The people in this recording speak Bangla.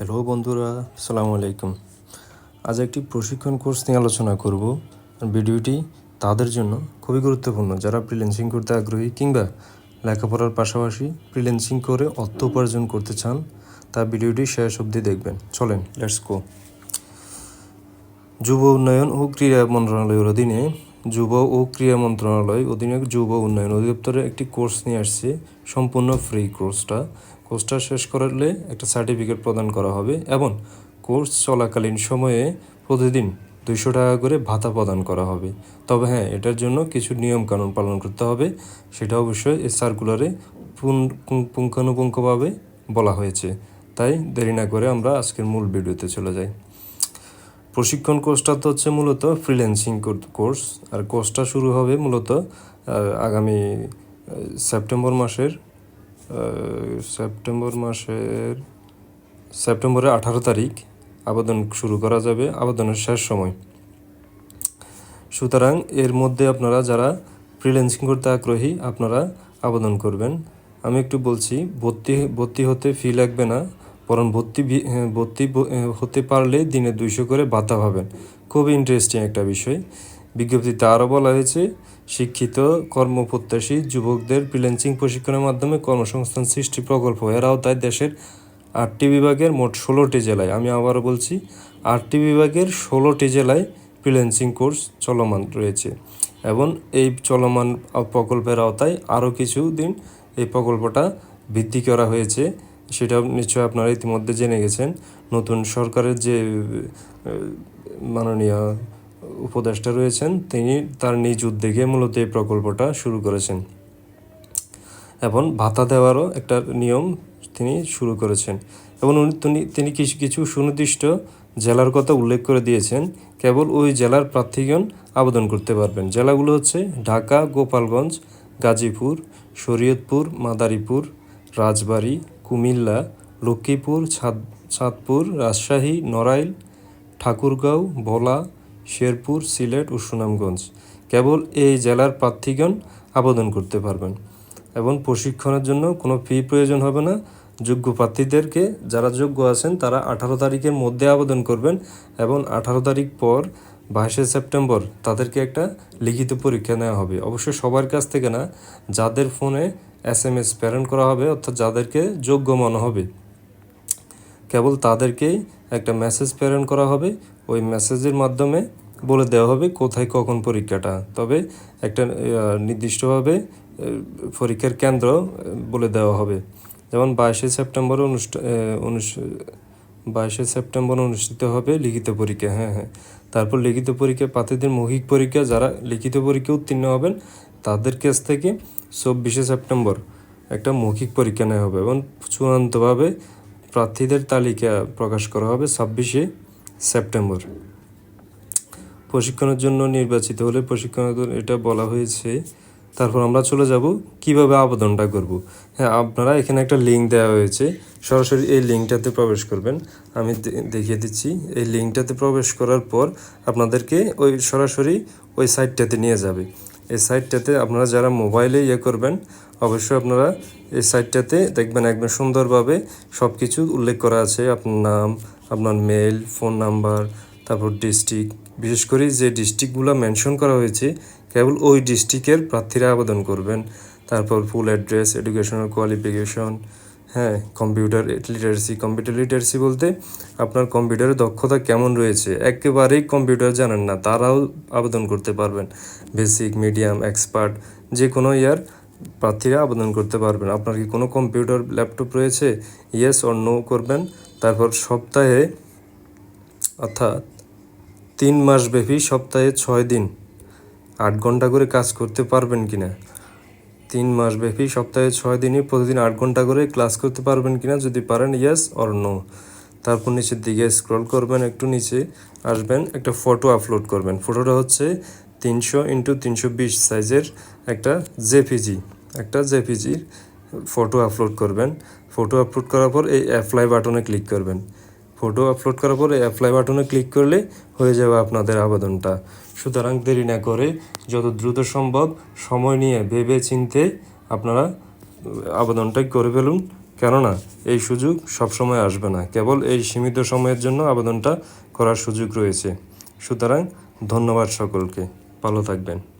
হ্যালো বন্ধুরা, আসসালামু আলাইকুম। আজ একটি প্রশিক্ষণ কোর্স নিয়ে আলোচনা করব। ভিডিওটি তাদের জন্য খুবই গুরুত্বপূর্ণ। যারা ফ্রিল্যান্সিং করতে আগ্রহী কিংবা লেখাপড়ার পাশাপাশি ফ্রিল্যান্সিং করে অর্থ উপার্জন করতে চান, তা ভিডিওটি শেষ অবধি দেখবেন। চলেন লেটস গো যুব উন্নয়ন ও ক্রীড়া মন্ত্রণালয়ের অধীনে যুব ও ক্রীড়া মন্ত্রণালয় অধীনে যুব উন্নয়ন অধিদপ্তরে একটি কোর্স নিয়ে আসছে, সম্পূর্ণ ফ্রি কোর্সটা। কোর্সটা শেষ করলে একটা সার্টিফিকেট প্রদান করা হবে এবং কোর্স চলাকালীন সময়ে প্রতিদিন দুইশো টাকা করে ভাতা প্রদান করা হবে। তবে হ্যাঁ এটার জন্য কিছু নিয়ম কানুন পালন করতে হবে, সেটা অবশ্যই এই সার্কুলারে পুঙ্খানুপুঙ্খভাবে বলা হয়েছে। তাই দেরি না করে আমরা আজকের মূল ভিডিওতে চলে যাই। প্রশিক্ষণ কোর্সটা তো হচ্ছে মূলত ফ্রিল্যান্সিং কোর্স আর কোর্সটা শুরু হবে মূলত আগামী সেপ্টেম্বর মাসের সেপ্টেম্বর মাসের, সেপ্টেম্বরের আঠারো তারিখ আবেদন শুরু করা যাবে, আবেদনের শেষ সময়। সুতরাং এর মধ্যে আপনারা যারা ফ্রিল্যান্সিং করতে আগ্রহী, আপনারা আবেদন করবেন। আমি একটু বলছি, ভর্তি ভর্তি হতে ফি লাগবে না। বরং ভর্তি ভর্তি হতে পারলে দিনে দুইশো করে ভাতা পাবেন। খুবই ইন্টারেস্টিং একটা বিষয়। বিজ্ঞপ্তিতে আরও বলা হয়েছে, শিক্ষিত, কর্মপ্রত্যাশী যুবকদের ফ্রিল্যান্সিং প্রশিক্ষণের মাধ্যমে কর্মসংস্থান সৃষ্টি প্রকল্প। এর আওতায় দেশের আটটি বিভাগের মোট ষোলোটি জেলায়। আমি আবারও বলছি, আটটি বিভাগের ষোলোটি জেলায় ফ্রিল্যান্সিং কোর্স চলমান রয়েছে এবং এই চলমান প্রকল্পের আওতায় আরও কিছু দিন এই প্রকল্পটা বৃদ্ধি করা হয়েছে। সেটা নিশ্চয়ই আপনারা ইতিমধ্যে জেনে গেছেন। নতুন সরকারের যে মাননীয় উপদেষ্টা রয়েছেন, তিনি তার নিজ উদ্যোগে মূলত এই প্রকল্পটা শুরু করেছেন। এবং ভাতা দেওয়ারও একটা নিয়ম তিনি শুরু করেছেন। এবং উনি তিনি কিছু কিছু সুনির্দিষ্ট জেলার কথা উল্লেখ করে দিয়েছেন। কেবল ওই জেলার প্রার্থীগণ আবেদন করতে পারবেন। জেলাগুলো হচ্ছে ঢাকা, গোপালগঞ্জ, গাজীপুর, শরীয়তপুর, মাদারীপুর, রাজবাড়ী কুমিল্লা, লক্ষ্মীপুর, ছাদ, চাঁদপুর, রাজশাহী, নড়াইল, ঠাকুরগাঁও, ভোলা, শেরপুর, সিলেট ও সুনামগঞ্জ। কেবল এই জেলার প্রার্থীগণ আবেদন করতে পারবেন এবং প্রশিক্ষণের জন্য কোনো ফি প্রয়োজন হবে না। যোগ্য প্রার্থীদেরকে যারা যোগ্য আছেন তারা আঠারো তারিখের মধ্যে আবেদন করবেন এবং আঠারো তারিখ পর বাইশে সেপ্টেম্বর তাদেরকে একটা লিখিত পরীক্ষা নেওয়া হবে। অবশ্যই সবার কাছ থেকে না, যাদের ফোনে এস এম এস প্রেরণ করা হবে, অর্থাৎ যাদেরকে যোগ্য মনে হবে। কেবল তাদেরকেই একটা মেসেজ প্রেরণ করা হবে। ওই মেসেজের মাধ্যমে বলে দেওয়া হবে কোথায় কখন পরীক্ষাটা। তবে একটা নির্দিষ্টভাবে পরীক্ষার কেন্দ্র বলে দেওয়া হবে। যেমন বাইশে সেপ্টেম্বর অনুষ্ঠান বাইশে সেপ্টেম্বর অনুষ্ঠিত হবে লিখিত পরীক্ষা। হ্যাঁ হ্যাঁ। তারপর লিখিত পরীক্ষা প্রার্থীদের মৌখিক পরীক্ষা। যারা লিখিত পরীক্ষা উত্তীর্ণ হবেন, তাদের কাছ থেকে চব্বিশে সেপ্টেম্বর একটা মৌখিক পরীক্ষা নেওয়া হবে এবং চূড়ান্তভাবে প্রার্থীদের তালিকা প্রকাশ করা হবে ছাব্বিশে সেপ্টেম্বর। প্রশিক্ষণের জন্য নির্বাচিত হলে প্রশিক্ষণের এটা বলা হয়েছে। তারপর আমরা চলে যাব, কীভাবে আবেদনটা করব? হ্যাঁ আপনারা এখানে একটা লিঙ্ক দেওয়া হয়েছে, সরাসরি এই লিঙ্কটাতে প্রবেশ করবেন। আমি দেখিয়ে দিচ্ছি, এই লিঙ্কটাতে প্রবেশ করার পর আপনাদেরকে ওই সরাসরি ওই সাইটটাতে নিয়ে যাবে। এই সাইটটাতে আপনারা যারা মোবাইলে ইয়ে করবেন, অবশ্যই আপনারা এই সাইটটাতে দেখবেন একদম সুন্দরভাবে সব কিছু উল্লেখ করা আছে। আপনার নাম, আপনার মেল ফোন নাম্বার তারপর ডিস্ট্রিক্ট বিশেষ করে যে ডিস্ট্রিক্টগুলো মেনশন করা হয়েছে, কেবল ওই ডিস্ট্রিক্টের প্রার্থীরা আবেদন করবেন। তারপর ফুল অ্যাড্রেস এডুকেশনাল কোয়ালিফিকেশন হ্যাঁ কম্পিউটার লিটারেসি কম্পিউটার লিটারেসি বলতে আপনার কম্পিউটারের দক্ষতা কেমন রয়েছে, একেবারেই কম্পিউটার জানেন না, তারাও আবেদন করতে পারবেন। বেসিক মিডিয়াম এক্সপার্ট যে কোনো ইয়ার প্রার্থীরা আবেদন করতে পারবেন। আপনার কি কোনো কম্পিউটার ল্যাপটপ রয়েছে? ইয়েস অর নো করবেন। তারপর সপ্তাহে অর্থাৎ তিন মাসব্যাপী সপ্তাহে ছয় দিন, আট ঘণ্টা করে কাজ করতে পারবেন কি না তিন মাস ব্যাপী, সপ্তাহে ছয় দিনই প্রতিদিন আট ঘণ্টা করে ক্লাস করতে পারবেন কিনা যদি পারেন ইয়েস অর নো তারপর নিচের দিকে স্ক্রল করবেন, একটু নিচে আসবেন, একটা ফটো আপলোড করবেন। ফটোটা হচ্ছে তিনশো ইন্টু তিনশো বিশ সাইজের একটা জেপিজি একটা জেপিজির ফটো আপলোড করবেন। ফটো আপলোড করার পর এই অ্যাপ্লাই বাটনে ক্লিক করবেন। ফটো আপলোড করার পরে অ্যাপ্লাই বাটনে ক্লিক করলে হয়ে যাবে আপনাদের আবেদনটা। সুতরাং দেরি না করে যত দ্রুত সম্ভব সময় নিয়ে ভেবে চিনতে আপনারা আবেদনটা করে ফেলুন। কেননা এই সুযোগ সবসময় আসবে না। কেবল এই সীমিত সময়ের জন্য আবেদনটা করার সুযোগ রয়েছে। সুতরাং ধন্যবাদ সকলকে। ভালো থাকবেন।